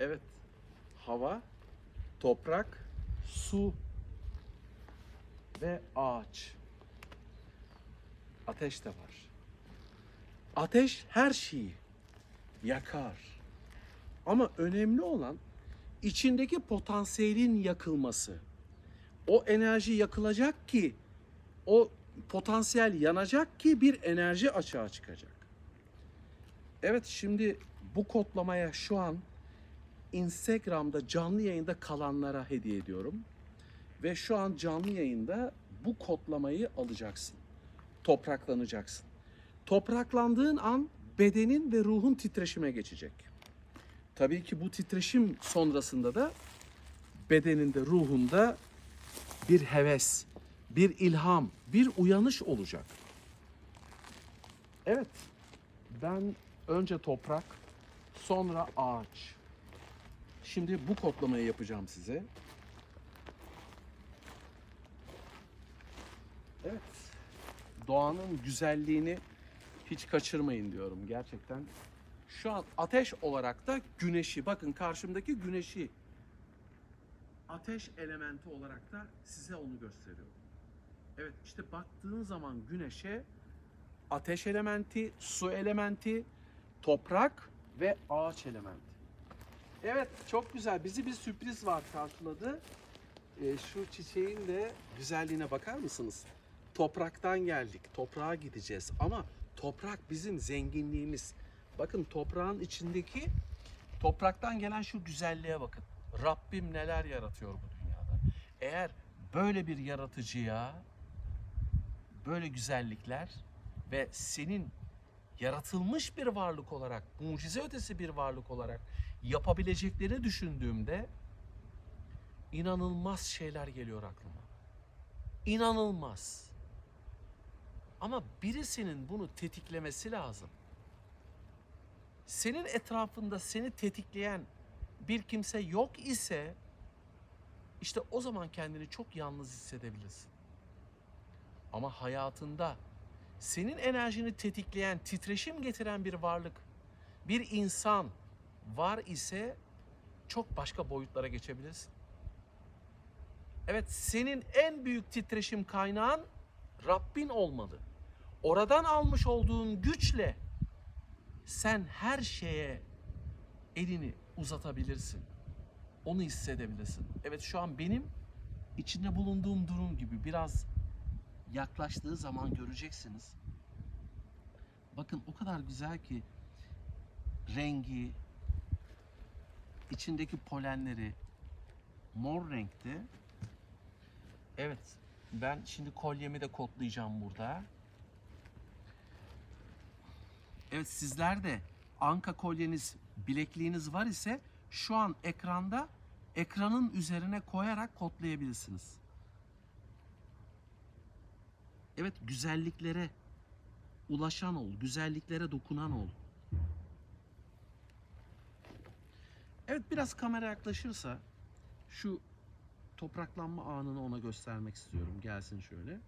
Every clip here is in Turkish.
Evet. Hava, toprak, su ve ağaç. Ateş de var. Ateş her şeyi yakar. Ama önemli olan içindeki potansiyelin yakılması. O enerji yakılacak ki o potansiyel yanacak ki bir enerji açığa çıkacak. Evet şimdi bu kodlamaya şu an Instagram'da canlı yayında kalanlara hediye ediyorum. Ve şu an canlı yayında bu kodlamayı alacaksın. Topraklanacaksın. Topraklandığın an bedenin ve ruhun titreşime geçecek. Tabii ki bu titreşim sonrasında da bedeninde, ruhunda bir heves, bir ilham, bir uyanış olacak. Evet, ben önce toprak, sonra ağaç. Şimdi bu kodlamayı yapacağım size. Evet, doğanın güzelliğini hiç kaçırmayın diyorum gerçekten. Şu an ateş olarak da güneşi, bakın karşımdaki güneşi ateş elementi olarak da size onu gösteriyorum. Evet işte baktığın zaman güneşe ateş elementi, su elementi, toprak ve ağaç elementi. Evet çok güzel. Bizi bir sürpriz var karşıladı. Ee, şu çiçeğin de güzelliğine bakar mısınız? Topraktan geldik. Toprağa gideceğiz. Ama toprak bizim zenginliğimiz. Bakın toprağın içindeki topraktan gelen şu güzelliğe bakın. Rabbim neler yaratıyor bu dünyada. Eğer böyle bir yaratıcıya böyle güzellikler ve senin yaratılmış bir varlık olarak, mucize ötesi bir varlık olarak yapabileceklerini düşündüğümde inanılmaz şeyler geliyor aklıma. İnanılmaz. Ama birisinin bunu tetiklemesi lazım. Senin etrafında seni tetikleyen bir kimse yok ise işte o zaman kendini çok yalnız hissedebilirsin. Ama hayatında senin enerjini tetikleyen, titreşim getiren bir varlık, bir insan var ise çok başka boyutlara geçebilirsin. Evet, senin en büyük titreşim kaynağın Rabbin olmalı. Oradan almış olduğun güçle sen her şeye elini uzatabilirsin. Onu hissedebilirsin. Evet şu an benim içinde bulunduğum durum gibi biraz yaklaştığı zaman göreceksiniz. Bakın o kadar güzel ki rengi, içindeki polenleri mor renkte. Evet, ben şimdi kolyemi de kodlayacağım burada. Evet sizler de anka kolyeniz, bilekliğiniz var ise şu an ekranda ekranın üzerine koyarak kodlayabilirsiniz. Evet güzelliklere ulaşan ol, güzelliklere dokunan ol. Evet biraz kamera yaklaşırsa şu topraklanma anını ona göstermek istiyorum. Gelsin şöyle.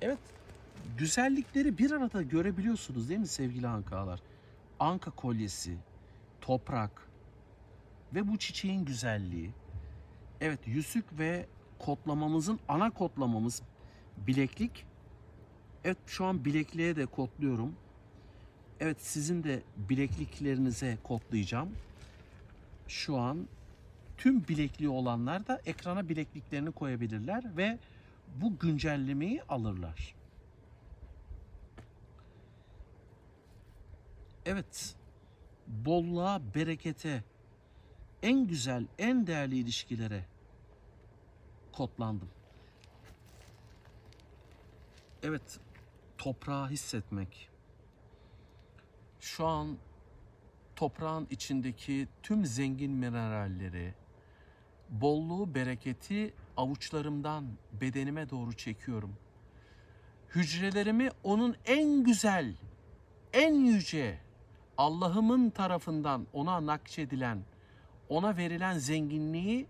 Evet güzellikleri bir arada görebiliyorsunuz değil mi sevgili Ankalar? Anka kolyesi, toprak ve bu çiçeğin güzelliği. Evet yüzük ve kodlamamızın ana kodlamamız bileklik. Evet şu an bilekliğe de kodluyorum. Evet sizin de bilekliklerinize kodlayacağım. Şu an tüm bilekliği olanlar da ekrana bilekliklerini koyabilirler ve bu güncellemeyi alırlar. Evet, bolluğa, berekete, en güzel, en değerli ilişkilere kodlandım. Evet, toprağı hissetmek. Şu an toprağın içindeki tüm zengin mineralleri, bolluğu, bereketi avuçlarımdan bedenime doğru çekiyorum. Hücrelerimi onun en güzel, en yüce Allah'ımın tarafından ona nakşedilen, ona verilen zenginliği,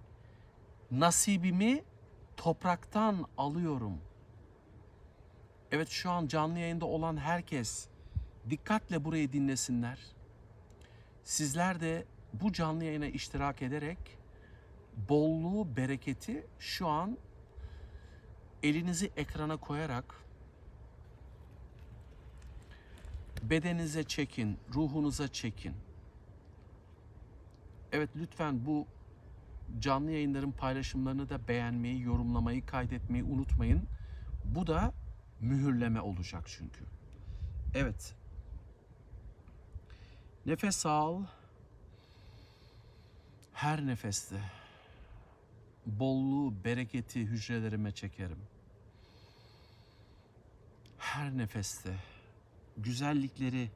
nasibimi topraktan alıyorum. Evet şu an canlı yayında olan herkes dikkatle burayı dinlesinler. Sizler de bu canlı yayına iştirak ederek bolluğu, bereketi şu an elinizi ekrana koyarak bedeninize çekin, ruhunuza çekin. Evet lütfen bu canlı yayınların paylaşımlarını da beğenmeyi, yorumlamayı, kaydetmeyi unutmayın. Bu da mühürleme olacak çünkü. Evet. Nefes al. Her nefeste bolluğu, bereketi hücrelerime çekerim. Her nefeste güzellikleri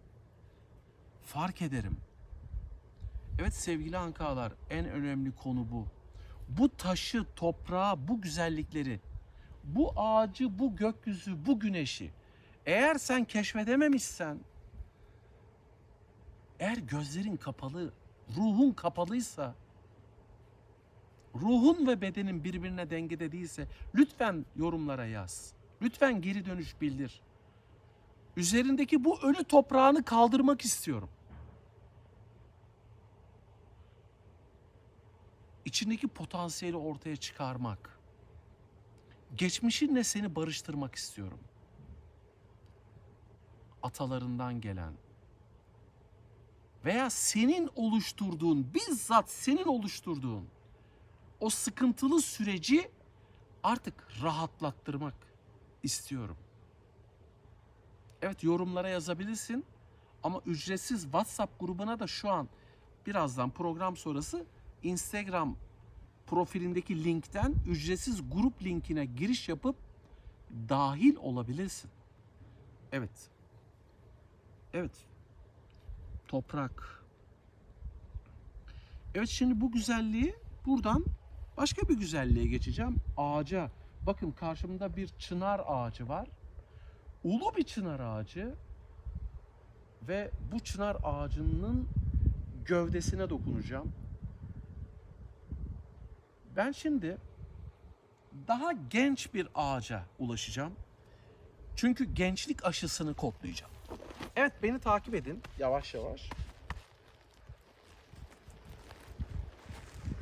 fark ederim. Evet sevgili ankalar en önemli konu bu. Bu taşı, toprağı, bu güzellikleri, bu ağacı, bu gökyüzü, bu güneşi eğer sen keşfedememişsen, eğer gözlerin kapalı, ruhun kapalıysa, ruhun ve bedenin birbirine dengede değilse lütfen yorumlara yaz. Lütfen geri dönüş bildir. Üzerindeki bu ölü toprağını kaldırmak istiyorum. içindeki potansiyeli ortaya çıkarmak. Geçmişinle seni barıştırmak istiyorum. Atalarından gelen veya senin oluşturduğun, bizzat senin oluşturduğun o sıkıntılı süreci artık rahatlattırmak istiyorum. Evet yorumlara yazabilirsin ama ücretsiz WhatsApp grubuna da şu an birazdan program sonrası Instagram profilindeki linkten ücretsiz grup linkine giriş yapıp dahil olabilirsin. Evet. Evet. Toprak. Evet şimdi bu güzelliği buradan başka bir güzelliğe geçeceğim. Ağaca. Bakın karşımda bir çınar ağacı var. Ulu bir çınar ağacı ve bu çınar ağacının gövdesine dokunacağım. Ben şimdi daha genç bir ağaca ulaşacağım. Çünkü gençlik aşısını kodlayacağım. Evet beni takip edin yavaş yavaş.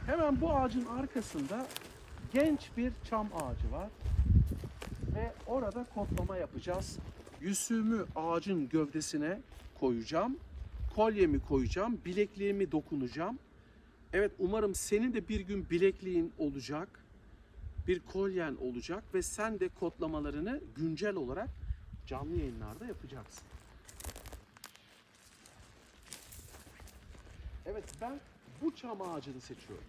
Hemen bu ağacın arkasında genç bir çam ağacı var. Ve orada kodlama yapacağız. Yüzüğümü ağacın gövdesine koyacağım. Kolyemi koyacağım. Bilekliğimi dokunacağım. Evet umarım senin de bir gün bilekliğin olacak. Bir kolyen olacak ve sen de kodlamalarını güncel olarak canlı yayınlarda yapacaksın. Evet ben bu çam ağacını seçiyorum.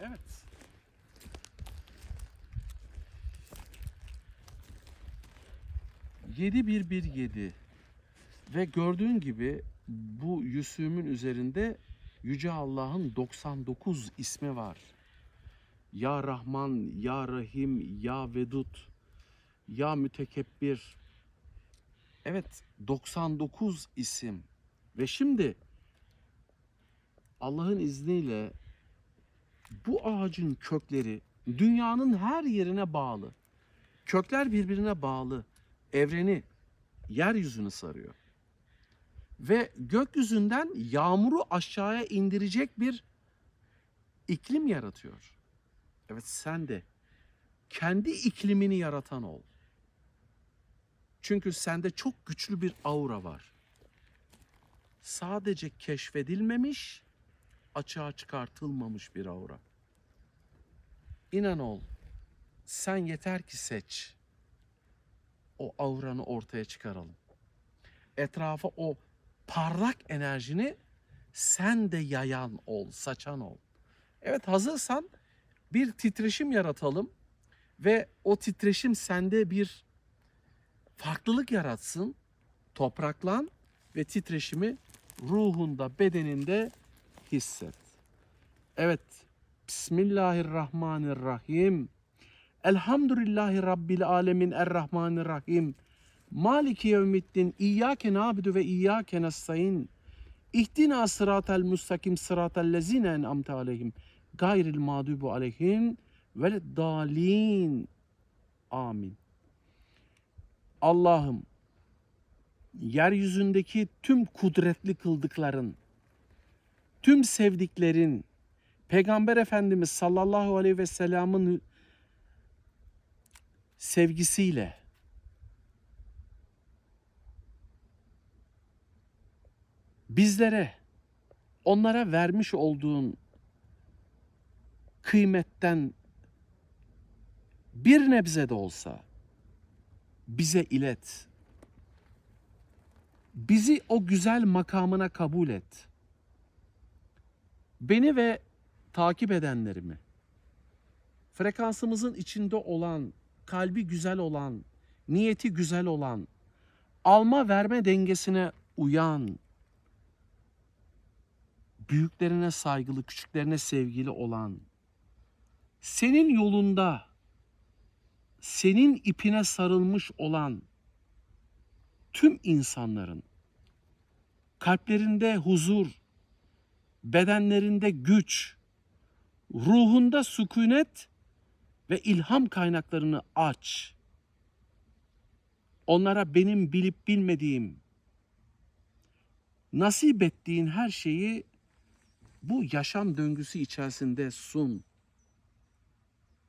Evet. Yedi bir bir yedi. Ve gördüğün gibi bu yüzüğümün üzerinde Yüce Allah'ın 99 ismi var. Ya Rahman, Ya Rahim, Ya Vedut, Ya Mütekebbir. Evet 99 isim. Ve şimdi Allah'ın izniyle bu ağacın kökleri dünyanın her yerine bağlı. Kökler birbirine bağlı. Evreni, yeryüzünü sarıyor. Ve gökyüzünden yağmuru aşağıya indirecek bir iklim yaratıyor. Evet sen de kendi iklimini yaratan ol. Çünkü sende çok güçlü bir aura var. Sadece keşfedilmemiş, açığa çıkartılmamış bir aura. İnan ol, sen yeter ki seç. O auranı ortaya çıkaralım. Etrafa o parlak enerjini sen de yayan ol, saçan ol. Evet hazırsan bir titreşim yaratalım ve o titreşim sende bir farklılık yaratsın. Topraklan ve titreşimi ruhunda, bedeninde hisset. Evet. Bismillahirrahmanirrahim. Elhamdülillahi Rabbil alemin errahmanirrahim. Maliki yevmiddin İyyâke nâbidu ve iyyâke nestaîn. İhdina sıratel müstakim sıratel lezine en'amte aleyhim. Gayril mağdubu aleyhim ve dalin. Amin. Allah'ım yeryüzündeki tüm kudretli kıldıkların, tüm sevdiklerin, Peygamber Efendimiz sallallahu aleyhi ve sellem'in sevgisiyle bizlere onlara vermiş olduğun kıymetten bir nebze de olsa bize ilet. Bizi o güzel makamına kabul et. Beni ve takip edenlerimi frekansımızın içinde olan, kalbi güzel olan, niyeti güzel olan, alma verme dengesine uyan, büyüklerine saygılı, küçüklerine sevgili olan, senin yolunda, senin ipine sarılmış olan tüm insanların kalplerinde huzur, bedenlerinde güç, ruhunda sükunet ve ilham kaynaklarını aç. Onlara benim bilip bilmediğim, nasip ettiğin her şeyi bu yaşam döngüsü içerisinde sun.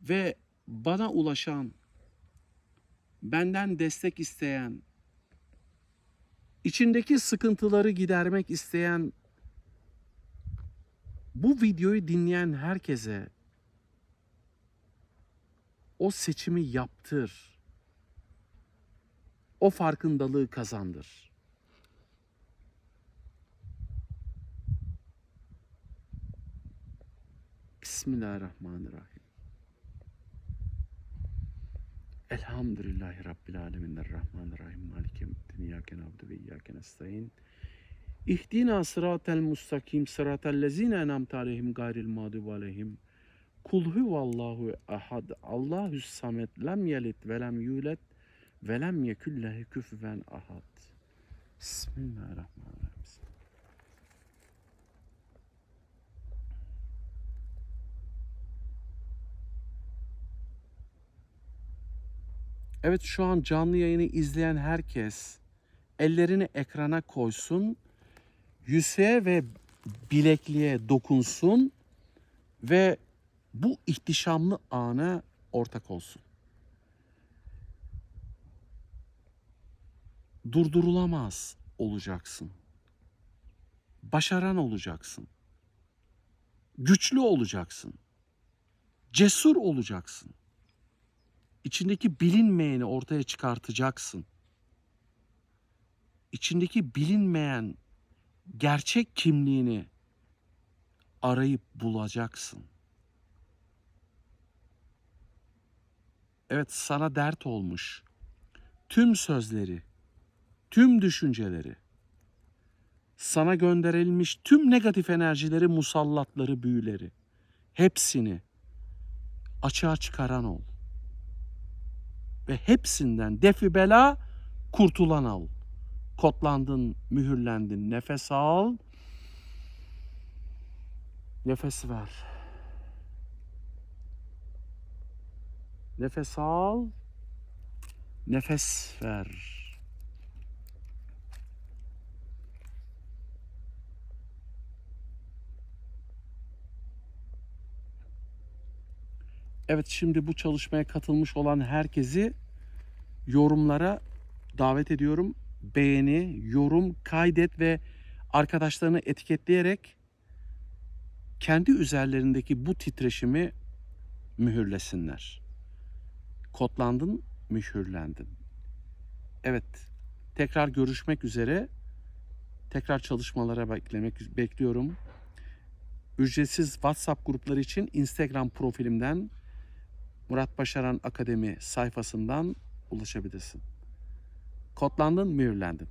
Ve bana ulaşan, benden destek isteyen, içindeki sıkıntıları gidermek isteyen bu videoyu dinleyen herkese o seçimi yaptır. O farkındalığı kazandır. Bismillahirrahmanirrahim. Elhamdülillahi Rabbil alemin. Errahmanirrahim. Maliki yevmiddin. İyyâke na'budu ve iyyâke nestaîn. İhdina sıratel mustakim sıratel lezine en'amte aleyhim gayril mağdubi aleyhim. Kul huvallahu ahad. Allahus samet. Lem yelit ve lem yulet ve lem yekun lehu küfüven ahad. Bismillahirrahmanirrahim. Evet şu an canlı yayını izleyen herkes ellerini ekrana koysun. Yüzeye ve bilekliğe dokunsun ve bu ihtişamlı ana ortak olsun. Durdurulamaz olacaksın. Başaran olacaksın. Güçlü olacaksın. Cesur olacaksın içindeki bilinmeyeni ortaya çıkartacaksın. İçindeki bilinmeyen gerçek kimliğini arayıp bulacaksın. Evet sana dert olmuş. Tüm sözleri, tüm düşünceleri, sana gönderilmiş tüm negatif enerjileri, musallatları, büyüleri hepsini açığa çıkaran ol ve hepsinden defi bela kurtulan ol. Kotlandın, mühürlendin. Nefes al. Nefes ver. Nefes al. Nefes ver. Evet şimdi bu çalışmaya katılmış olan herkesi yorumlara davet ediyorum. Beğeni, yorum, kaydet ve arkadaşlarını etiketleyerek kendi üzerlerindeki bu titreşimi mühürlesinler. Kodlandın, mühürlendin. Evet, tekrar görüşmek üzere. Tekrar çalışmalara beklemek bekliyorum. Ücretsiz WhatsApp grupları için Instagram profilimden Murat Başaran Akademi sayfasından ulaşabilirsin. Kodlandın, mühürlendin.